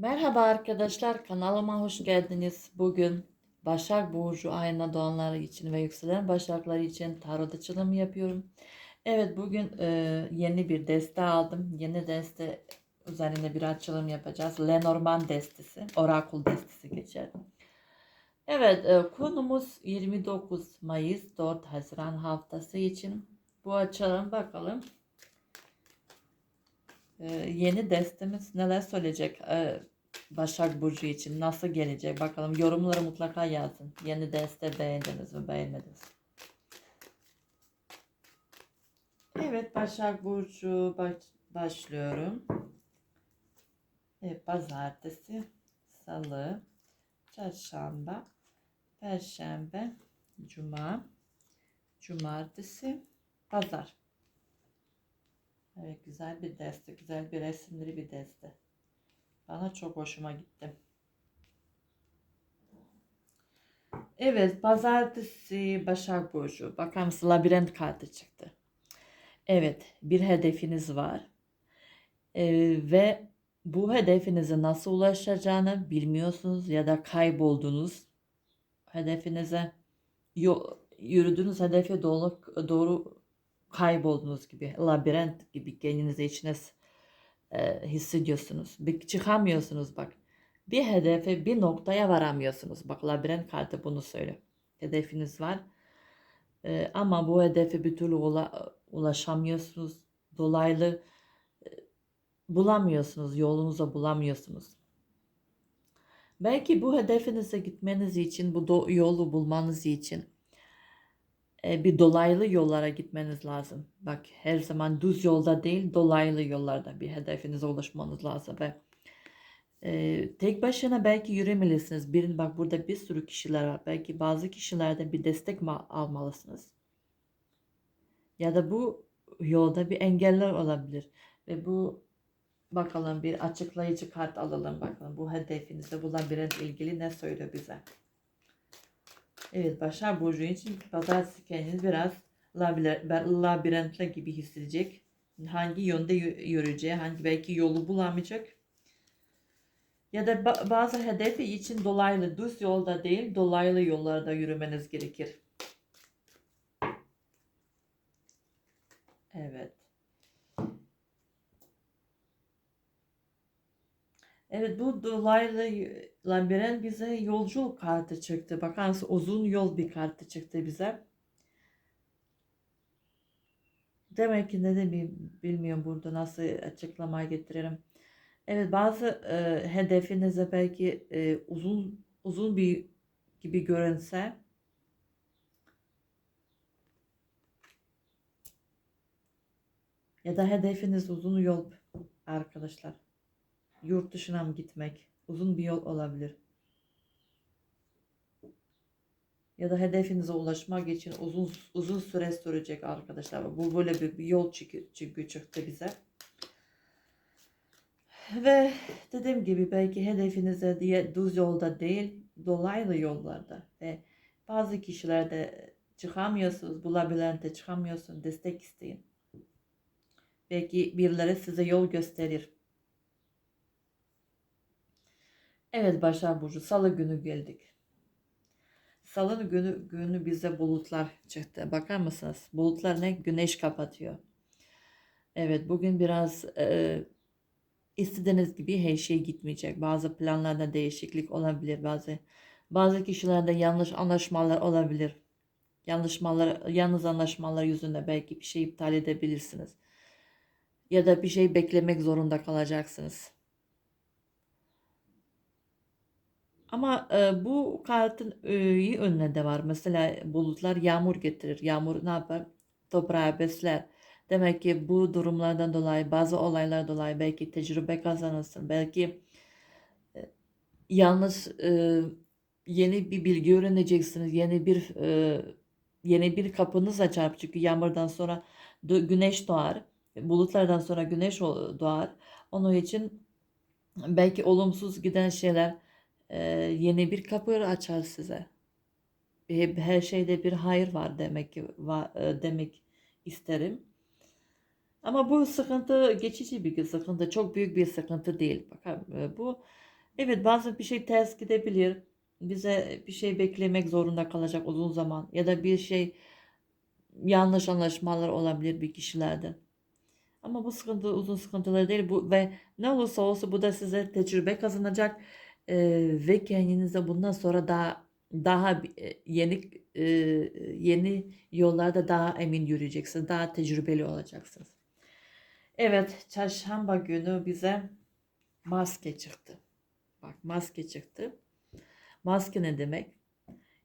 Merhaba arkadaşlar, kanalıma hoş geldiniz. Bugün Başak Burcu ayına doğanları için ve yükselen Başakları için tarot açılımı yapıyorum. Evet, bugün e, yeni bir deste aldım. Yeni deste üzerine bir açılım yapacağız. Lenormand destesi, orakul destesi geçer. Evet, e, konumuz 29 Mayıs 4 Haziran haftası için. Bu açalım bakalım. E, yeni destemiz neler söyleyecek? E, Başak Burcu için nasıl gelecek bakalım. Yorumları mutlaka yazın. Yeni deste beğendiniz mi beğenmediniz? Evet Başak Burcu baş, başlıyorum. Evet, pazartesi, salı, çarşamba, perşembe, cuma, cumartesi, pazar. Evet güzel bir deste, güzel bir resimli bir deste. Bana çok hoşuma gitti. Evet, pazartesi Başak Burcu. Bakar mısın labirent kartı çıktı. Evet, bir hedefiniz var. Ee, ve bu hedefinize nasıl ulaşacağını bilmiyorsunuz ya da kayboldunuz. Hedefinize yürüdüğünüz hedefe doğru, doğru kayboldunuz gibi, labirent gibi kendinizi içine e, hissediyorsunuz. Bir çıkamıyorsunuz bak. Bir hedefe, bir noktaya varamıyorsunuz. Bak labirent kartı bunu söylüyor. Hedefiniz var. E, ama bu hedefe bir türlü ula, ulaşamıyorsunuz. Dolaylı e, bulamıyorsunuz. Yolunuza bulamıyorsunuz. Belki bu hedefinize gitmeniz için, bu yolu bulmanız için bir dolaylı yollara gitmeniz lazım. Bak her zaman düz yolda değil dolaylı yollarda bir hedefinize ulaşmanız lazım ve e, tek başına belki yürümelisiniz. Birin bak burada bir sürü kişiler var. Belki bazı kişilerden bir destek almalısınız. Ya da bu yolda bir engeller olabilir ve bu bakalım bir açıklayıcı kart alalım bakalım bu hedefinizde bu labirent ilgili ne söylüyor bize. Evet Başak Burcu için pazartesi kendiniz biraz labirentle gibi hissedecek. Hangi yönde yürüyeceği, hangi belki yolu bulamayacak. Ya da bazı hedefi için dolaylı düz yolda değil dolaylı yollarda yürümeniz gerekir. Evet. Evet bu dolaylı labirent bize yolculuk kartı çıktı. Bakar uzun yol bir kartı çıktı bize. Demek ki ne de bilmiyorum burada nasıl açıklamaya getiririm. Evet bazı e, hedefinize belki e, uzun uzun bir gibi görünse ya da hedefiniz uzun yol arkadaşlar yurt dışına mı gitmek? Uzun bir yol olabilir. Ya da hedefinize ulaşmak için uzun uzun süre sürecek arkadaşlar. Bu böyle bir, bir yol çünkü çıktı bize. Ve dediğim gibi belki hedefinize diye düz yolda değil dolaylı yollarda ve bazı kişilerde çıkamıyorsunuz, bulabilente çıkamıyorsun, destek isteyin. Belki birileri size yol gösterir. Evet Başak Burcu Salı günü geldik. Salı günü, günü bize bulutlar çıktı. Bakar mısınız? Bulutlar ne? Güneş kapatıyor. Evet bugün biraz e, istediğiniz gibi her şey gitmeyecek. Bazı planlarda değişiklik olabilir. Bazı bazı kişilerde yanlış anlaşmalar olabilir. Yanlışmalar, yalnız anlaşmalar yüzünden belki bir şey iptal edebilirsiniz. Ya da bir şey beklemek zorunda kalacaksınız. Ama e, bu kartın iyi önüne de var. Mesela bulutlar yağmur getirir. Yağmur ne yapar? Toprağı besler. Demek ki bu durumlardan dolayı bazı olaylar dolayı belki tecrübe kazanırsın. Belki e, yalnız e, yeni bir bilgi öğreneceksiniz. Yeni bir e, yeni bir kapınız açar. Çünkü yağmurdan sonra güneş doğar. Bulutlardan sonra güneş doğar. Onun için belki olumsuz giden şeyler yeni bir kapı açar size. Her şeyde bir hayır var demek demek isterim. Ama bu sıkıntı geçici bir sıkıntı, çok büyük bir sıkıntı değil. Bakın bu Evet bazen bir şey ters gidebilir. Bize bir şey beklemek zorunda kalacak uzun zaman. Ya da bir şey yanlış anlaşmalar olabilir bir kişilerde. Ama bu sıkıntı uzun sıkıntılar değil. Bu ve ne olursa olsun bu da size tecrübe kazanacak Eee, ve kendinize bundan sonra daha daha e, yeni e, yeni yollarda daha emin yürüyeceksiniz. Daha tecrübeli olacaksınız. Evet, çarşamba günü bize maske çıktı. Bak maske çıktı. Maske ne demek?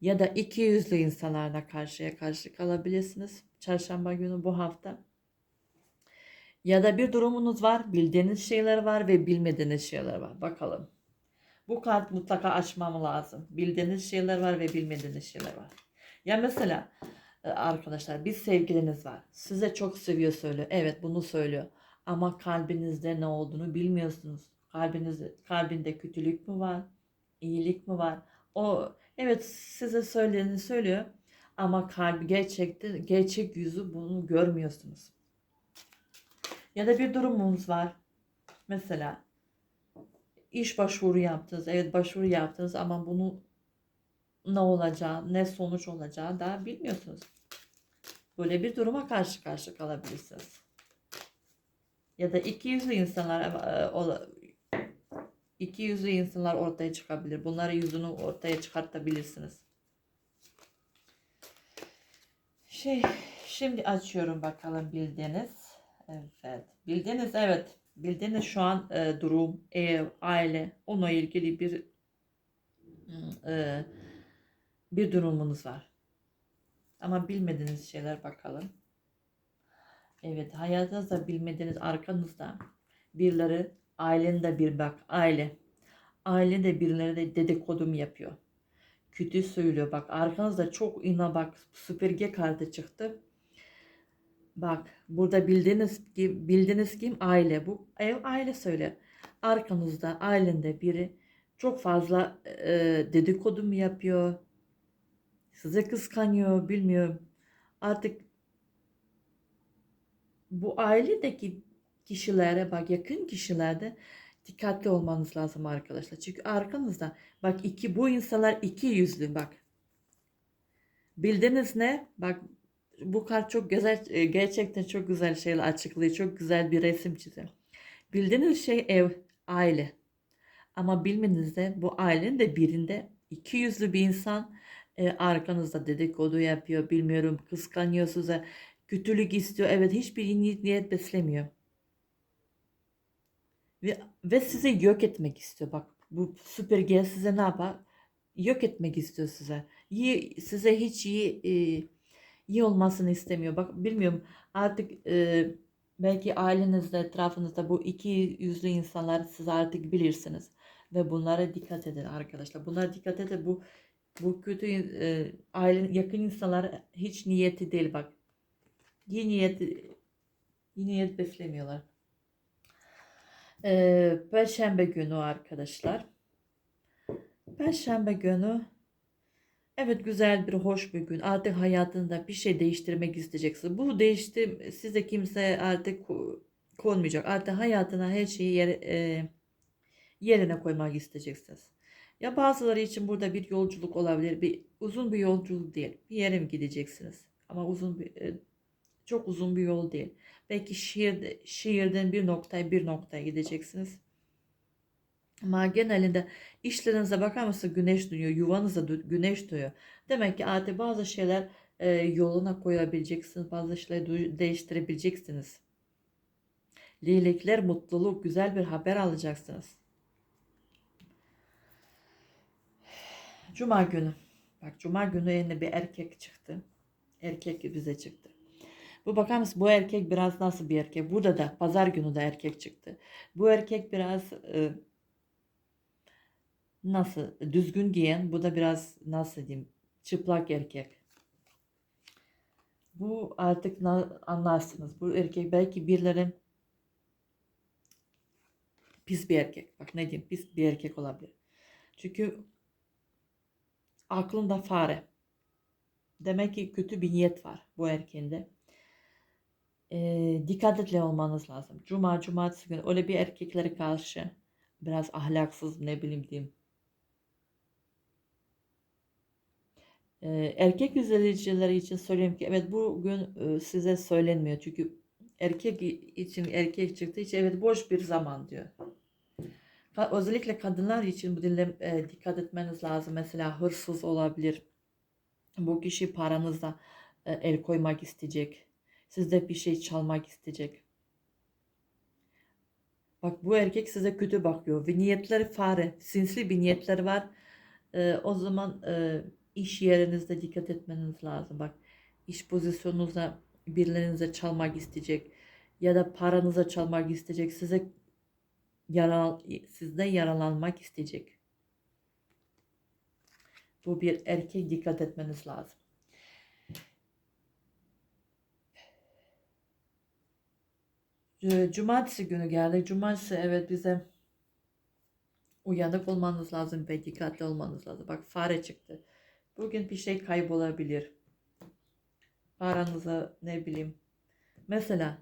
Ya da iki yüzlü insanlarla karşıya karşı kalabilirsiniz. Çarşamba günü bu hafta. Ya da bir durumunuz var, bildiğiniz şeyler var ve bilmediğiniz şeyler var. Bakalım. Bu kart mutlaka açmam lazım. Bildiğiniz şeyler var ve bilmediğiniz şeyler var. Ya mesela e, arkadaşlar bir sevgiliniz var. Size çok seviyor söylüyor. Evet bunu söylüyor. Ama kalbinizde ne olduğunu bilmiyorsunuz. Kalbinizde, kalbinde kötülük mü var? İyilik mi var? O evet size söylediğini söylüyor. Ama kalbi gerçekte gerçek yüzü bunu görmüyorsunuz. Ya da bir durumunuz var. Mesela iş başvuru yaptınız. Evet başvuru yaptınız ama bunu ne olacağı, ne sonuç olacağı daha bilmiyorsunuz. Böyle bir duruma karşı karşı kalabilirsiniz. Ya da iki yüzlü insanlar e, ola- iki yüzlü insanlar ortaya çıkabilir. Bunları yüzünü ortaya çıkartabilirsiniz. Şey, şimdi açıyorum bakalım bildiğiniz. Evet, bildiğiniz evet. Bildiğiniz şu an e, durum, ev, aile, onunla ilgili bir e, bir durumunuz var. Ama bilmediğiniz şeyler bakalım. Evet, hayatınızda bilmediğiniz arkanızda birileri, ailenin de bir bak, aile. Aile de birileri de dedikodum yapıyor. Kötü söylüyor. Bak arkanızda çok ina bak süpürge kartı çıktı. Bak burada bildiğiniz kim, bildiğiniz kim aile bu ev aile söyle. Arkanızda ailende biri çok fazla e, dedikodu mu yapıyor? Size kıskanıyor bilmiyorum. Artık bu ailedeki kişilere bak yakın kişilerde dikkatli olmanız lazım arkadaşlar. Çünkü arkanızda bak iki bu insanlar iki yüzlü bak. Bildiniz ne? Bak bu kart çok güzel e, gerçekten çok güzel şeyler açıklıyor. Çok güzel bir resim çiziyor. Bildiğiniz şey ev, aile. Ama bilmenizde bu ailenin de birinde iki yüzlü bir insan e, arkanızda dedikodu yapıyor. Bilmiyorum kıskanıyor size. Kötülük istiyor. Evet hiçbir iyi niyet beslemiyor. Ve, ve sizi yok etmek istiyor. Bak bu süpürge size ne yapar? Yok etmek istiyor size. İyi, size hiç iyi e, iyi olmasını istemiyor. Bak bilmiyorum artık e, belki ailenizde etrafınızda bu iki yüzlü insanlar siz artık bilirsiniz. Ve bunlara dikkat edin arkadaşlar. Bunlara dikkat edin. Bu bu kötü e, aile yakın insanlar hiç niyeti değil bak. İyi niyeti iyi niyet beslemiyorlar. Ee, Perşembe günü arkadaşlar. Perşembe günü evet güzel bir hoş bir gün. Artık hayatında bir şey değiştirmek isteyeceksin. Bu değişti size kimse artık ko- konmayacak. Artık hayatına her şeyi yer, e, yerine koymak isteyeceksiniz. Ya bazıları için burada bir yolculuk olabilir. Bir uzun bir yolculuk değil. Bir yere mi gideceksiniz? Ama uzun bir e, çok uzun bir yol değil. Belki şehirde, şehirden bir noktaya bir noktaya gideceksiniz. Ama genelinde işlerinize bakar mısın güneş dönüyor, yuvanıza güneş dönüyor. Demek ki artık bazı şeyler e, yoluna koyabileceksiniz, bazı şeyleri değiştirebileceksiniz. Leylekler, mutluluk, güzel bir haber alacaksınız. Cuma günü. Bak Cuma günü yine bir erkek çıktı. Erkek bize çıktı. Bu bakar mısın bu erkek biraz nasıl bir erkek? Burada da pazar günü de erkek çıktı. Bu erkek biraz e, nasıl düzgün giyen bu da biraz nasıl diyeyim çıplak erkek. Bu artık anlarsınız. Bu erkek belki birileri pis bir erkek. Bak ne diyeyim pis bir erkek olabilir. Çünkü aklında fare. Demek ki kötü bir niyet var bu erkeğinde. Ee, dikkatli olmanız lazım. Cuma, cumartesi günü öyle bir erkeklere karşı biraz ahlaksız ne bileyim diyeyim. Erkek izleyicileri için söyleyeyim ki evet bugün e, size söylenmiyor çünkü erkek için erkek çıktığı için evet boş bir zaman diyor. Özellikle kadınlar için bu dilde e, dikkat etmeniz lazım. Mesela hırsız olabilir. Bu kişi paranıza e, el koymak isteyecek. Sizde bir şey çalmak isteyecek. Bak bu erkek size kötü bakıyor ve niyetleri fare, sinsi bir niyetleri var. Ee, o zaman e, iş yerinizde dikkat etmeniz lazım. Bak iş pozisyonunuzda birilerinize çalmak isteyecek ya da paranıza çalmak isteyecek. Size yaral sizden yaralanmak isteyecek. Bu bir erkek dikkat etmeniz lazım. C- Cumartesi günü geldik. Cumartesi evet bize uyanık olmanız lazım ve dikkatli olmanız lazım. Bak fare çıktı. Bugün bir şey kaybolabilir. Paranıza ne bileyim. Mesela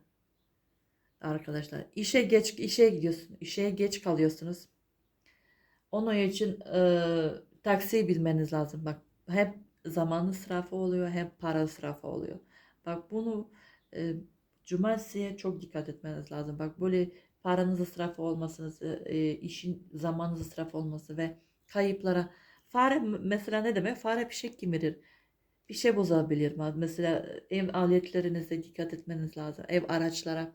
arkadaşlar işe geç işe gidiyorsun. işe geç kalıyorsunuz. Onun için e, taksiyi bilmeniz lazım. Bak hep zaman israfı oluyor hem para israfı oluyor. Bak bunu e, cumartesiye çok dikkat etmeniz lazım. Bak böyle paranız israfı olmasınız, e, işin zamanınız israfı olması ve kayıplara. Fare mesela ne demek? Fare bir şey kimirir. Bir şey bozabilir. Mesela ev aletlerinize dikkat etmeniz lazım. Ev araçlara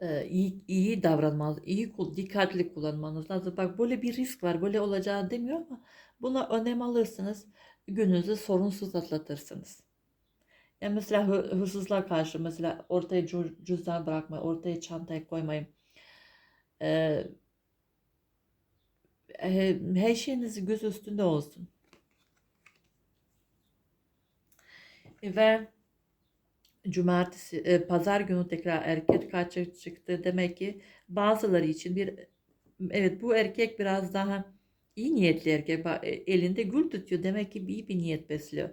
e, iyi, iyi davranmanız, iyi dikkatli kullanmanız lazım. Bak böyle bir risk var, böyle olacağı demiyor ama buna önem alırsınız, gününüzü sorunsuz atlatırsınız. Yani mesela hı- hırsızlığa karşı mesela ortaya cüzdan bırakmayın, ortaya çantayı koymayın. Ee, her şeyiniz göz üstünde olsun. Ve cumartesi, e, pazar günü tekrar erkek kaçı çıktı. Demek ki bazıları için bir evet bu erkek biraz daha iyi niyetli erkek. E, elinde gül tutuyor. Demek ki iyi bir niyet besliyor.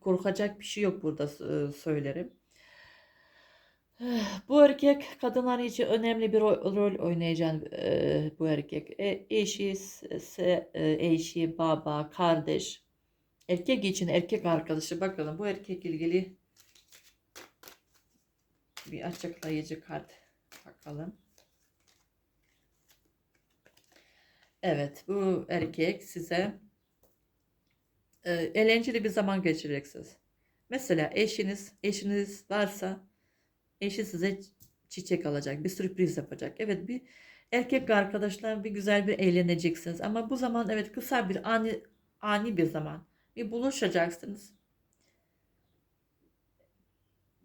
Korkacak bir şey yok burada e, söylerim. Bu erkek kadınlar için önemli bir rol, oynayacak bu erkek. E, eşi, se, e, eşi, baba, kardeş. Erkek için erkek arkadaşı. Bakalım bu erkek ilgili bir açıklayıcı kart. Bakalım. Evet bu erkek size eğlenceli bir zaman geçireceksiniz. Mesela eşiniz, eşiniz varsa eşi size çi- çiçek alacak, bir sürpriz yapacak. Evet bir erkek arkadaşlar bir güzel bir eğleneceksiniz. Ama bu zaman evet kısa bir ani ani bir zaman. Bir buluşacaksınız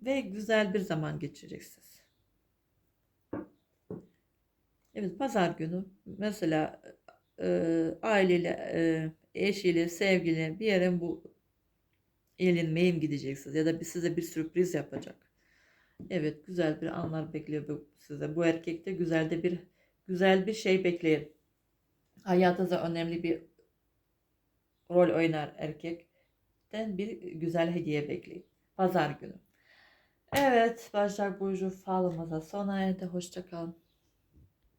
ve güzel bir zaman geçireceksiniz. Evet pazar günü mesela e, aileyle, e, eşiyle, sevgili bir yere bu eğlenmeye mi gideceksiniz ya da bir size bir sürpriz yapacak. Evet güzel bir anlar bekliyor bu size. Bu erkekte güzel de bir güzel bir şey bekleyin. Hayatınızda önemli bir rol oynar erkekten bir güzel hediye bekleyin. Pazar günü. Evet Başak Burcu falımıza sona erdi. Hoşça kalın.